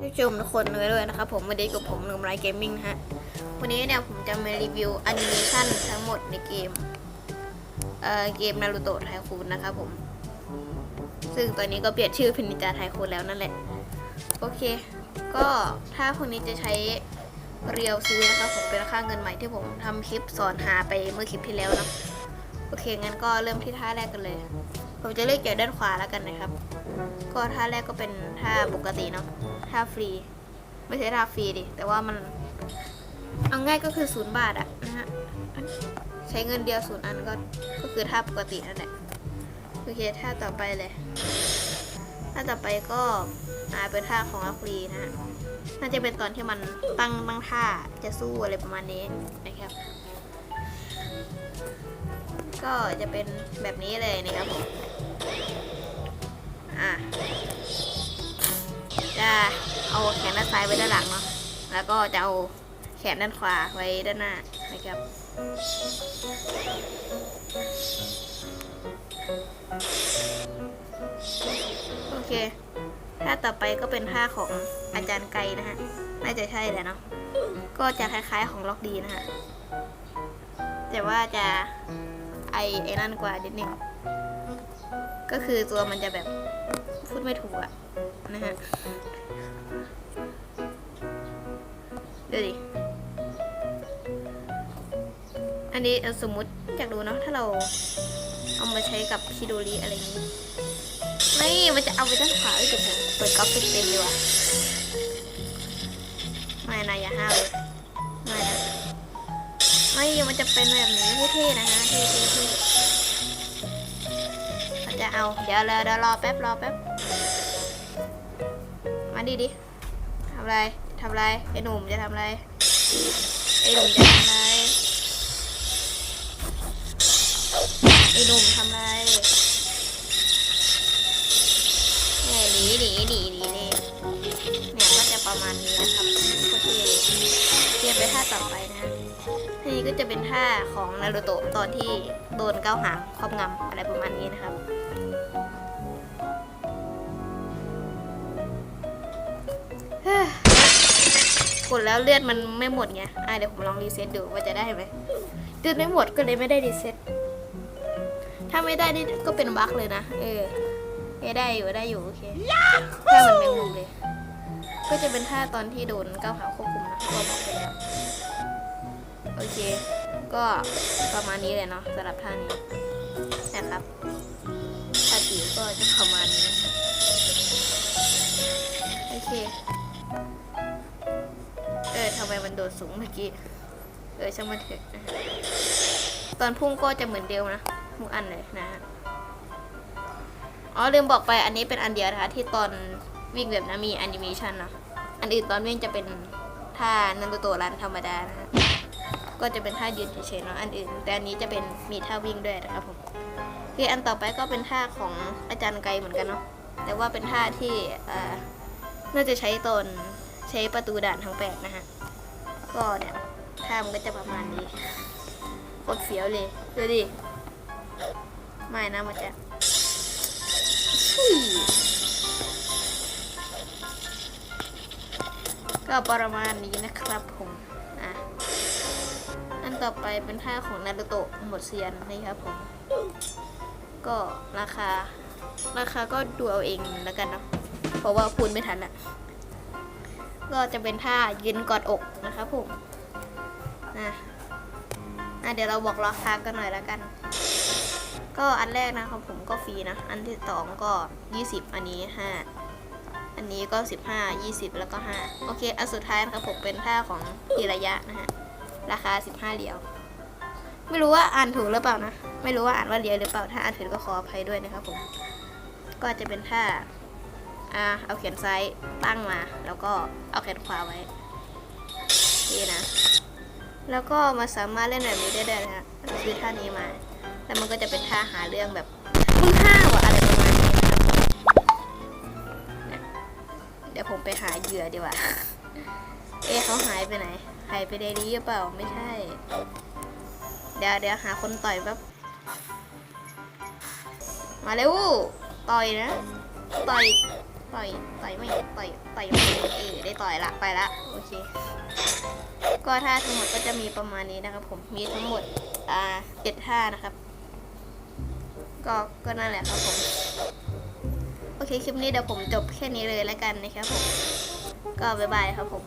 ผู้ชมทุกคนเลยด้วยนะครับผมวันนี้กับผมหนุ่มไรเกมมิ่งนะฮะ วันนี้เนี่ยผมจะมารีวิวแอนิเมชันทั้งหมดในเกม เอ่อเกมนารูโตะไทคูนนะครับผม ซึ่งตอนนี้ก็เปลี่ยนชื่อเป็นนิจาไทคูนแล้วนั่นแหละ โอเค ก็ถ้าคนนี้จะใช้เรียวซื้อนะครับผมเป็นค่าเงินใหม่ที่ผมทำคลิปสอนหาไปเมื่อคลิปที่แล้วนะโอเคงั้นก็เริ่มที่ท่าแรกกันเลย ผมจะเลือกจากด้านขวาแล้วกันนะครับ ก็ท่าแรกก็เป็นท่าปกติเนาะ ท่าฟรี ไม่ใช่ท่าฟรีดิ แต่ว่ามัน เอาง่ายก็คือศูนย์บาทอะนะฮะ ใช้เงินเดียวศูนย์อันก็ ก็คือท่าปกตินั่นแหละ โอเคท่าต่อไปเลยท่าต่อไปก็อาเป็นท่าของอาฟรีนะฮะ น่าจะเป็นตอนที่มันตั้งตั้งท่าจะสู้อะไรประมาณนี้นะครับ ก็จะเป็นแบบนี้เลยนะครับผม อะ จะเอาแขนด้านซ้ายไว้ด้านหลังเนาะ แล้วก็จะเอาแขนด้านขวาไว้ด้านหน้านะครับ โอเคท่าต่อไปก็เป็นท่าของอาจารย์ไกลนะฮะ น่าจะใช่แหละเนาะ ก็จะคล้ายๆของล็อกดีนะฮะ แต่ว่าจะไอไอ้นั่นกว่านิดนึงก็คือตัวมันจะแบบพูดไม่ถูกอะนะฮะ ดูดิ อันนี้สมมติอยากดูเนาะถ้าเราเอามาใช้กับชิโดริอะไรอย่างนี้ไม่มันจะเอาไปด้านขวาเอ้ยเดี๋ยวผมเปิดกราฟิกเต็มดีกว่าไม่นะอย่าห้าวเลยไม่นะไม่มันจะเป็นแบบนี้เท่ๆนะฮะเท่ๆเท่อาจะเอาเดี๋ยวเดี๋ยวรอแป๊บรอแป๊บมาดิดิทำอะไร ทำไรไอ้หนุ่มจะทำไรไอ้หนุ่มจะทำไรไอ้หนุ่มทำไรเนี่ยหนีหนีหนีหนีเนี่ยเนี่ยก็จะประมาณนี้นะครับโอเคเตรียมไปท่าต่อไปนะทีนี้ก็จะเป็นท่าของนารูโตะตอนที่โดนเก้าวหางครอบงำอะไรประมาณนี้นะครับ กดแล้วเลือดมันไม่หมดไงอะเดี๋ยวผมลองรีเซ็ตดูว่าจะได้ไหมเลือดไม่หมดก็เลยไม่ได้รีเซ็ตถ้าไม่ได้นี่ก็เป็นบั๊กเลยนะ เออได้อยู่ได้อยู่โอเคถ้ามันแมงมุมเลย ก็จะเป็นท่าตอนที่โดนก้าวหาควบคุมนะก็บอกไปแล้วโอเค ก็ประมาณนี้เลยเนาะสำหรับท่านี้นะครับท่าจีก็จะประมาณนี้โอเค ออทำไมมันโดดสูงเมื่อกี้ เออช่างมันเถอะตอนพุ่งก็จะเหมือนเดิมนะทุกอันเลยนะอ๋อลืมบอกไปอันนี้เป็นอันเดียวนะคะที่ตอนวิ่งแบบนั้นมีแอนิเมชันนะอันอื่นตอนวิ่งจะเป็นท่านันโตโตรันธรรมดานะฮะก็จะเป็นท่ายืนเฉยๆเนาะอันอื่น แต่อันนี้จะเป็นมีท่าวิ่งด้วยนะครับผมคืออันต่อไปก็เป็นท่าของอาจารย์ไกลเหมือนกันเนาะแต่ว่าเป็นท่าที่อ่าน่าจะใช้ตนใช้ประตูด่านทั้งแปดนะฮะ ก็เนี่ยท่ามันก็จะประมาณนี้โคตรเสียวเลยดูดิไม่นะมันจะก็ประมาณนี้นะครับผมอะอันต่อไปเป็นท่าของนารูโตะหมดเซียนนะครับผม ก็ราคา ราคาก็ดูเอาเองแล้วกันเนาะเพราะว่าพูดไม่ทันอะ ก็จะเป็นท่ายืนกอดอกนะครับผมนะอะเดี๋ยวเราบอกราคากันหน่อยแล้วกัน ก็อันแรกนะครับผมก็ฟรีนะ อันที่สองก็ 20 อันนี้ 5 อันนี้ก็ 15 20 แล้วก็ 5 โอเค อันสุดท้ายนะครับผมเป็นท่าของพีระยะนะฮะ ราคา 15เหรียญไม่รู้ว่าอ่านถูกหรือเปล่านะ ไม่รู้ว่าอ่านว่าเหรียญหรือเปล่า ถ้าอ่านผิดก็ขออภัยด้วยนะครับผม ก็จะเป็นท่า อ่าเอาแขนซ้ายตั้งมา แล้วก็เอาแขนขวาไว้นี่นะ แล้วก็มาสามารถเล่นแบบนี้ได้ด้วยนะฮะคือท่านี้มา แล้วมันก็จะเป็นท่าหาเรื่องแบบมึงห้าวอะอะไรประมาณนี้นะเนี่ยเดี๋ยวผมไปหาเหยื่อดีกว่า เอ๊เขาหายไปไหนหายไปในนี้หรือเปล่าไม่ใช่ เดี๋ยวเดี๋ยวหาคนต่อยแป๊บมาเร็วต่อยนะ ต่อย ต่อยต่อยไม่ต่อยต่อยไม่เออได้ต่อยละไปละโอเค ก็ท่าทั้งหมดก็จะมีประมาณนี้นะครับ ผมมีทั้งหมดอ่าเจ็ดท่านะครับ ก็ก็นั่นแหละครับผมโอเคคลิปนี้เดี๋ยวผมจบแค่นี้เลยแล้วกันนะครับผมก็บ๊ายบายครับผม